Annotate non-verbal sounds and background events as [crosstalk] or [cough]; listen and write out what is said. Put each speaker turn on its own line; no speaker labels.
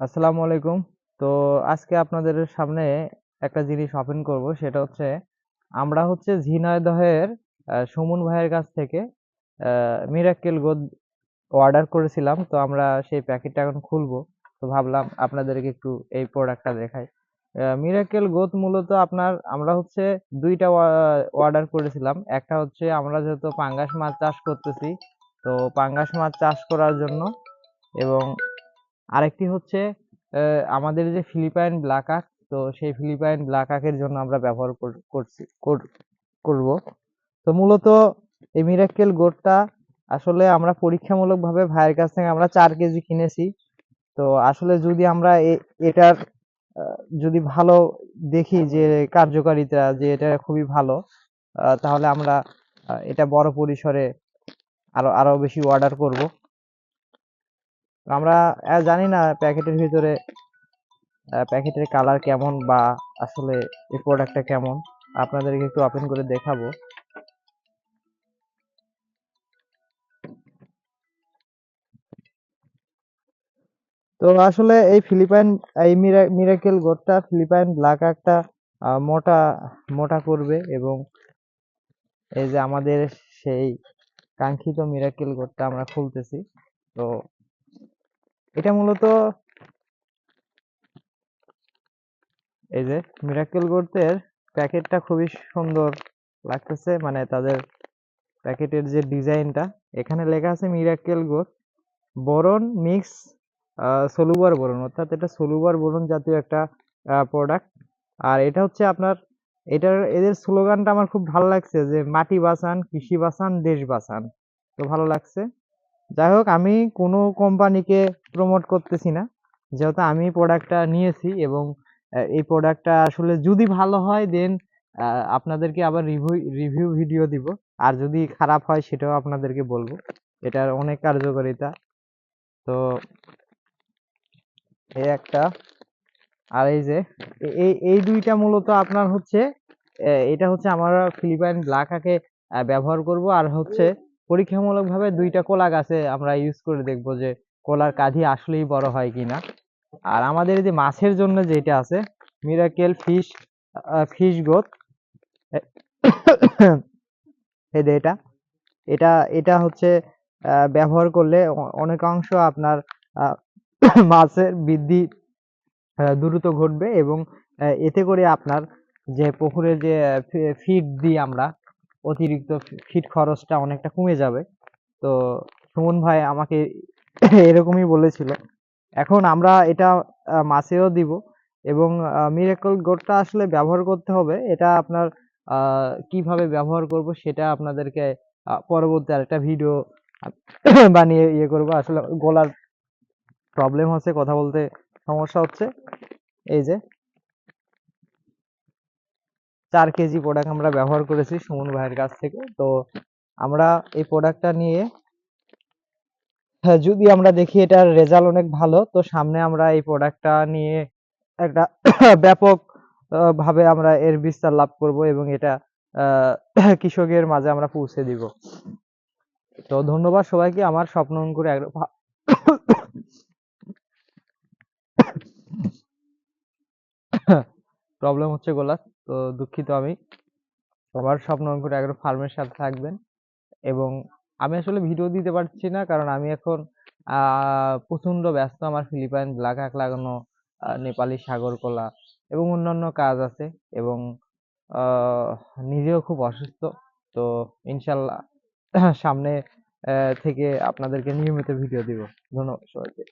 আসসালামু আলাইকুম। তো আজকে আপনাদের সামনে একটা জিনিস ওপেন করব, সেটা হচ্ছে আমরা হচ্ছে ঝিনাইদহের সুমন ভাইয়ের কাছ থেকে মিরাক্কেল গোদ অর্ডার করেছিলাম। তো আমরা সেই প্যাকেটটা এখন খুলবো। তো ভাবলাম আপনাদেরকে একটু এই প্রোডাক্টটা দেখাই। মিরাক্কেল গোদ মূলত আপনার আমরা হচ্ছে দুইটা অর্ডার করেছিলাম। একটা হচ্ছে আমরা যেহেতু পাঙ্গাস মাছ চাষ করতেছি, তো পাঙ্গাস মাছ চাষ করার জন্য এবং আরেকটি হচ্ছে আমাদের যে ফিলিপাইন ব্ল্যাক আক তো সেই ফিলিপাইন ব্ল্যাক আকের জন্য আমরা ব্যবহার কর- করছি, কর- করব। তো মূলত এই মিরাক্কেল গোটটা আসলে আমরা পরীক্ষামূলকভাবে ভাইয়ের কাছ থেকে আমরা চার কেজি কিনেছি। তো আসলে যদি আমরা এটার যদি ভালো দেখি যে কার্যকারিতা, যে এটা খুবই ভালো তাহলে আমরা এটা বড় পরিসরে আরও আরও বেশি অর্ডার করব। আমরা জানি না প্যাকেটের ভিতরে প্যাকেটের কালার কেমন বা আসলে এই প্রোডাক্টটা কেমন। আপনাদেরকে একটু ওপেন করে দেখাবো। তো আসলে এই ফিলিপাইন, এই মিরাকেল গোটটা ফিলিপাইন ব্ল্যাক একটা মোটা মোটা করবে এবং এই যে আমাদের সেই কাঙ্ক্ষিত মিরাকেল গোটটা আমরা খুলতেছি। তো এটা মূলত এই যে মিরাকেল গোটের প্যাকেটটা খুবই সুন্দর লাগতেছে মানে তাদের প্যাকেটের যে ডিজাইনটা, এখানে লেখা আছে মিরাকেল গোট বোরন মিক্স সলুবার বোরন, অর্থাৎ এটা সলুবার বোরন জাতীয় একটা প্রোডাক্ট আর এটা হচ্ছে আপনার, এটার, এদের স্লোগানটা আমার খুব ভালো লাগছে যে মাটি বাঁচান, কৃষি বাঁচান, দেশ বাঁচান, তো ভালো লাগছে। যাই হোক আমি কোনো কোম্পানিকে প্রমোট করতেছি না। যেহেতু আমি প্রোডাক্টটা নিয়েছি এবং এই প্রোডাক্টটা আসলে যদি ভালো হয় দেন আপনাদেরকে আবার রিভিউ রিভিউ ভিডিও দিব। আর যদি খারাপ হয় সেটাও আপনাদেরকে বলব। এটার অনেক কার্যকারিতা। তো এই একটা। আর এই যে এই এই দুইটা মূলত আপনার হচ্ছে এটা হচ্ছে আমরা ফিলিপাইন আহ, ব্যবহার করব। আর হচ্ছে পরীক্ষামূলকভাবে দুইটা কলা গাছে আমরা ইউজ করে দেখব যে কলার কাঁধি আসলেই বড় হয় কিনা। আর আমাদের যে মাছের জন্য যেটা আছে মিরাকেল ফিশ ফিশ গ্রোথ এই যে এটা এটা এটা হচ্ছে ব্যবহার করলে অনেকাংশ আপনার [coughs] মাছের বৃদ্ধি দ্রুত ঘটবে এবং এতে করে আপনার যে পুকুরে যে ফিড দিই আমরা অতিরিক্ত ফিট খরচটা অনেকটা কমে যাবে। তো সুমন ভাই আমাকে [coughs] এরকমই বলেছিল। এখন আমরা এটা মাছেও দিব এবং মিরাকল গোটটা আসলে ব্যবহার করতে হবে। এটা আপনার কীভাবে ব্যবহার করব সেটা আপনাদেরকে পরবর্তী আরেকটা ভিডিও [coughs] বানিয়ে ইয়ে করব। আসলে গলার প্রবলেম হচ্ছে, কথা বলতে সমস্যা হচ্ছে। এই যে চার কেজি প্রোডাক্ট আমরা ব্যবহার করেছি সুমন ভাইয়ের কাছ থেকে তো আমরা এই প্রোডাক্টটা নিয়ে হ্যাঁ, যদি আমরা দেখি এটার রেজাল্ট অনেক ভালো তো সামনে আমরা এই প্রোডাক্টটা নিয়ে একটা ব্যাপক ভাবে আমরা এর বিস্তার লাভ করব এবং এটা কৃষকের মাঝে আমরা পৌঁছে দিব তো ধন্যবাদ সবাইকে আমার স্বপ্ন করে প্রবলেম হচ্ছে গলার তো দুঃখিত আমি। আমার স্বপ্ন করে এগারো ফার্মের সাথে থাকবেন। এবং আমি আসলে ভিডিও দিতে পারছি না কারণ আমি এখন আহ, প্রচণ্ড ব্যস্ত আমার ফিলিপাইন ব্ল্যাক আক লাগানো নেপালি সাগর কলা এবং অন্যান্য কাজ আছে এবং নিজেও খুব অসুস্থ। তো ইনশাল্লাহ সামনে থেকে আপনাদেরকে নিয়মিত ভিডিও দিব। ধন্যবাদ সবাইকে।